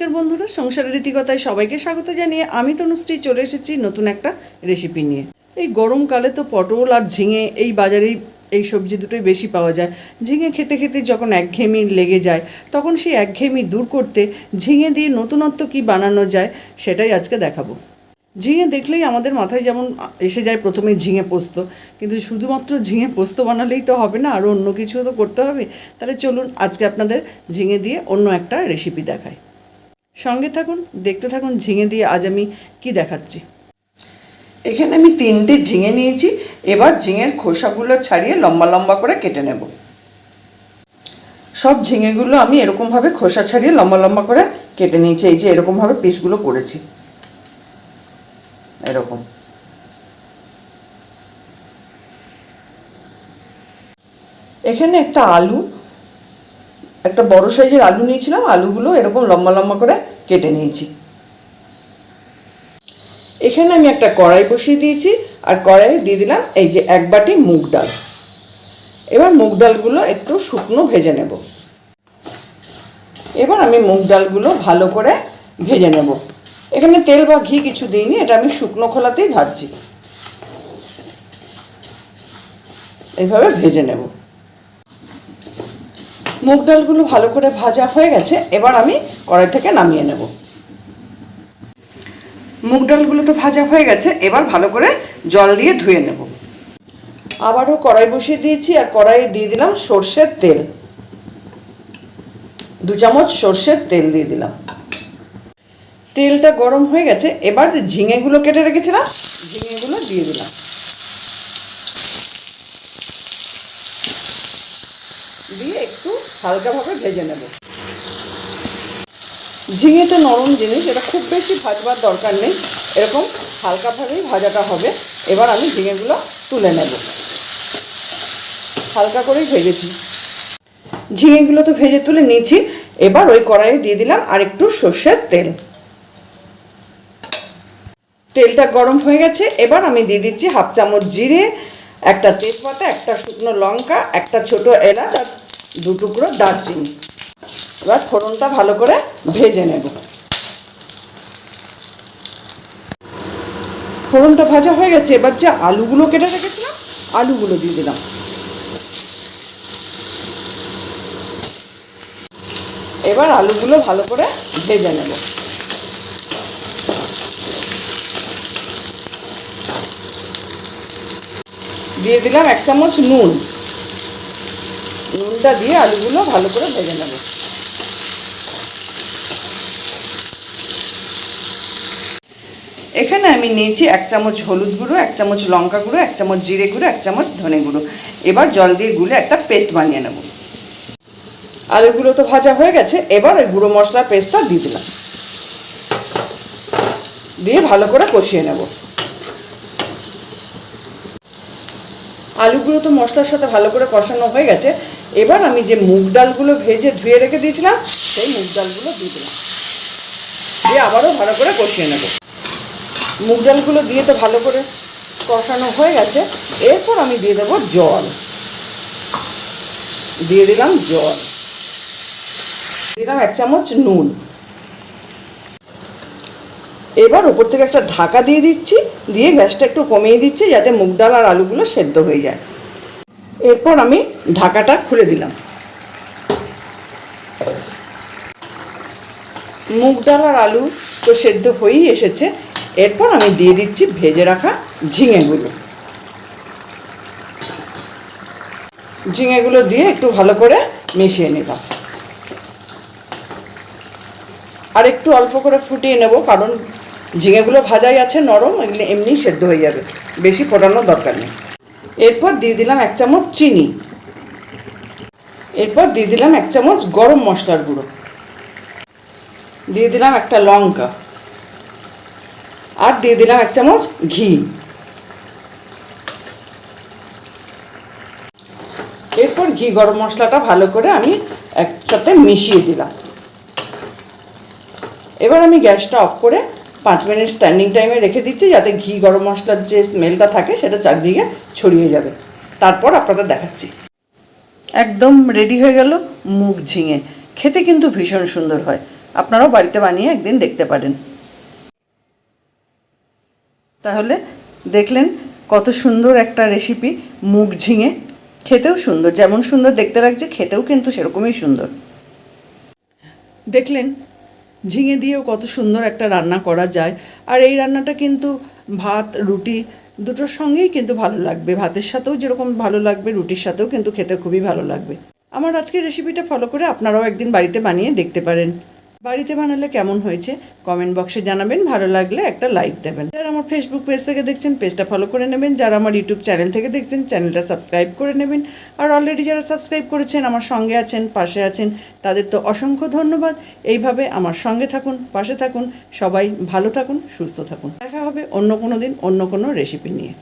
নমস্কার বন্ধুরা, সংসারের রীতিকতায় সবাইকে স্বাগত জানিয়ে আমি তনুশ্রী চলে এসেছি নতুন একটা রেসিপি নিয়ে। এই গরমকালে তো পটল আর ঝিঙে এই বাজারেই এই সবজি দুটোই বেশি পাওয়া যায়। ঝিঙে খেতে খেতে যখন একঘেয়েমি লেগে যায়, তখন সেই একঘেয়েমি দূর করতে ঝিঙে দিয়ে নতুনত্ব কী বানানো যায় সেটাই আজকে দেখাবো। ঝিঙে দেখলেই আমাদের মাথায় যেমন এসে যায় প্রথমে ঝিঙে পোস্ত, কিন্তু শুধুমাত্র ঝিঙে পোস্ত বানালেই তো হবে না, আরও অন্য কিছু তো করতে হবে। তাহলে চলুন আজকে আপনাদের ঝিঙে দিয়ে অন্য একটা রেসিপি দেখাই। সঙ্গে থাকুন, দেখতে থাকুন, ঝিঙে দিয়ে আজ আমি কি দেখাচ্ছি। এখানে আমি তিনটে ঝিঙে নিয়েছি, এবার ঝিঙের খোসাগুলো ছাড়িয়ে লম্বা লম্বা করে কেটে নেব। সব ঝিঙেগুলো আমি এরকমভাবে খোসা ছাড়িয়ে লম্বা লম্বা করে কেটে নিয়েছি, এই যে এরকমভাবে পিসগুলো করেছি। এরকম। এখানে একটা আলু একটা বড় সাইজের আলু নিয়েছিলাম, আলুগুলো এরকম লম্বা লম্বা করে কেটে নিয়েছি। এখানে আমি একটা কড়াই বসিয়ে দিয়েছি, আর কড়াইয়ে দিয়ে দিলাম এই যে এক বাটি মুগ ডাল। এবার মুগ ডালগুলো একটু শুকনো ভেজে নেব। এবার আমি মুগ ডালগুলো ভালো করে ভেজে নেব। এখানে তেল বা ঘি কিছু দিইনি, এটা আমি শুকনো খোলাতেই ভাজছি। এইভাবে ভেজে নেব। মুগ ডালগুলো ভালো করে ভাজা হয়ে গেছে, এবার আমি কড়াই থেকে নামিয়ে নেব। মুগ ডালগুলো তো ভাজা হয়ে গেছে, এবার ভালো করে জল দিয়ে ধুয়ে নেব। আবারও কড়াই বসিয়ে দিয়েছি, আর কড়াইয়ে দিয়ে দিলাম সর্ষের তেল। দু চামচ সর্ষের তেল দিয়ে দিলাম। তেলটা গরম হয়ে গেছে, এবার যে ঝিঙেগুলো কেটে রেখেছিলাম, ঝিঙেগুলো দিয়ে দিলাম। দিয়ে একটু হালকাভাবে ভেজে নেব। ঝিঙেটা নরম জিনিস, এটা খুব বেশি ভাজবার দরকার নেই। এরকম হালকাভাবেই ভাজাটা হবে। এবার আমি ঝিঙেগুলো তুলে নেব। হালকা করেই ভেজেছি। ঝিঙেগুলো তো ভেজে তুলে নিয়েছি। এবার ওই কড়াইয়ে দিয়ে দিলাম আর একটু সর্ষের তেল। তেলটা গরম হয়ে গেছে। এবার আমি দিয়ে দিচ্ছি হাফ চামচ জিরে, একটা তেজপাতা, একটা শুকনো লঙ্কা, একটা ছোট এলাচ আর দু টুকরো দারচিনি। এবার ফোড়নটা ভালো করে ভেজে নেব। ফোড়নটা ভাজা হয়ে গেছে, এবার যে আলুগুলো কেটে রেখেছিলাম, আলুগুলো দিয়ে দিলাম। এবার আলুগুলো ভালো করে ভেজে নেব। দিয়ে দিলাম এক চামচ নুন। নুনটা দিয়ে আলুগুলো ভালো করে ভেজে নেব। এখানে আমি নিয়েছি এক চামচ হলুদ গুঁড়ো, এক চামচ লঙ্কা গুঁড়ো, এক চামচ জিরে গুঁড়ো, এক চামচ ধনে গুঁড়ো। এবার জল দিয়ে গুলে একটা পেস্ট বানিয়ে নেব। আলুগুলো তো ভাজা হয়ে গেছে, এবার ওই গুঁড়ো মশলা পেস্টটা দিয়ে দিলাম। দিয়ে ভালো করে কষিয়ে নেব। আলুগুলো তো মশলার সাথে ভালো করে কষানো হয়ে গেছে এবার আমি যে মুগ ডালগুলো ভেজে ধুয়ে রেখে দিয়েছিলাম, সেই মুগ ডালগুলো দিয়ে দিলাম। দিয়ে আবারও ভালো করে কষিয়ে নেব। মুগ ডালগুলো দিয়ে তো ভালো করে কষানো হয়ে গেছে। এরপর আমি দিয়ে দেবো জল। দিয়ে দিলাম জল। দিলাম এক চামচ নুন। এবার উপর থেকে একটা ঢাকা দিয়ে দিচ্ছি, দিয়ে গ্যাসটা একটু কমিয়ে দিচ্ছি যাতে মুগ ডাল আর আলুগুলো সেদ্ধ হয়ে যায়। এরপর আমি ঢাকাটা খুলে দিলাম। মুগ ডাল আর আলু তো সেদ্ধ হয়েই এসেছে। এরপর আমি দিয়ে দিচ্ছি ভেজে রাখা ঝিঙেগুলো ঝিঙেগুলো দিয়ে একটু ভালো করে মিশিয়ে নিলাম। আর একটু অল্প করে ফুটিয়ে নেব, কারণ ঝিঙেগুলো ভাজাই আছে নরম এগুলো এমনি সেদ্ধ হয়ে যাবে। বেশি ফোটানোর দরকার নেই। এরপর দিয়ে দিলাম এক চামচ চিনি। এরপর দিয়ে দিলাম এক চামচ গরম মশলার গুঁড়ো। দিয়ে দিলাম একটা লঙ্কা। আর দিয়ে দিলাম এক চামচ ঘি। এরপর ঘি গরম মশলাটা ভালো করে আমি একসাথে মিশিয়ে দিলাম। এবার আমি গ্যাসটা অফ করে পাঁচ মিনিট স্ট্যান্ডিং টাইমে রেখে দিচ্ছি যাতে ঘি গরম মশলার যে স্মেলটা থাকে সেটা চারদিকে ছড়িয়ে যাবে। তারপর আপনাদের দেখাচ্ছি। একদম রেডি হয়ে গেল মুগ ঝিঙে। খেতে কিন্তু ভীষণ সুন্দর হয়। আপনারাও বাড়িতে বানিয়ে একদিন দেখতে পারেন। তাহলে দেখলেন কত সুন্দর একটা রেসিপি মুগ ঝিঙে। খেতেও সুন্দর। যেমন সুন্দর দেখতে লাগছে, খেতেও কিন্তু সেরকমই সুন্দর। দেখলেন ঝিঙে দিয়েও কত সুন্দর একটা রান্না করা যায়। আর এই রান্নাটা কিন্তু ভাত, রুটি দুটোর সঙ্গেই কিন্তু ভালো লাগবে। ভাতের সাথেও যেরকম ভালো লাগবে, রুটির সাথেও কিন্তু খেতে খুবই ভালো লাগবে। আমার আজকের রেসিপিটা ফলো করে আপনারাও একদিন বাড়িতে বানিয়ে দেখতে পারেন। বাড়িতে বানালে কেমন হয়েছে? কমেন্ট বক্সে জানাবেন, ভালো লাগলে একটা লাইক দেবেন। যারা আমার ফেসবুক পেজ থেকে দেখছেন পেজটা ফলো করে নেবেন। যারা আমার ইউটিউব চ্যানেল থেকে দেখছেন চ্যানেলটা সাবস্ক্রাইব করে নেবেন। আর অলরেডি যারা সাবস্ক্রাইব করেছেন, আমার সঙ্গে আছেন, পাশে আছেন, তাদের তো অসংখ্য ধন্যবাদ। এইভাবে আমার সঙ্গে থাকুন, পাশে থাকুন, সবাই ভালো থাকুন, সুস্থ থাকুন। দেখা হবে অন্য কোনো দিন, অন্য কোনো রেসিপি নিয়ে।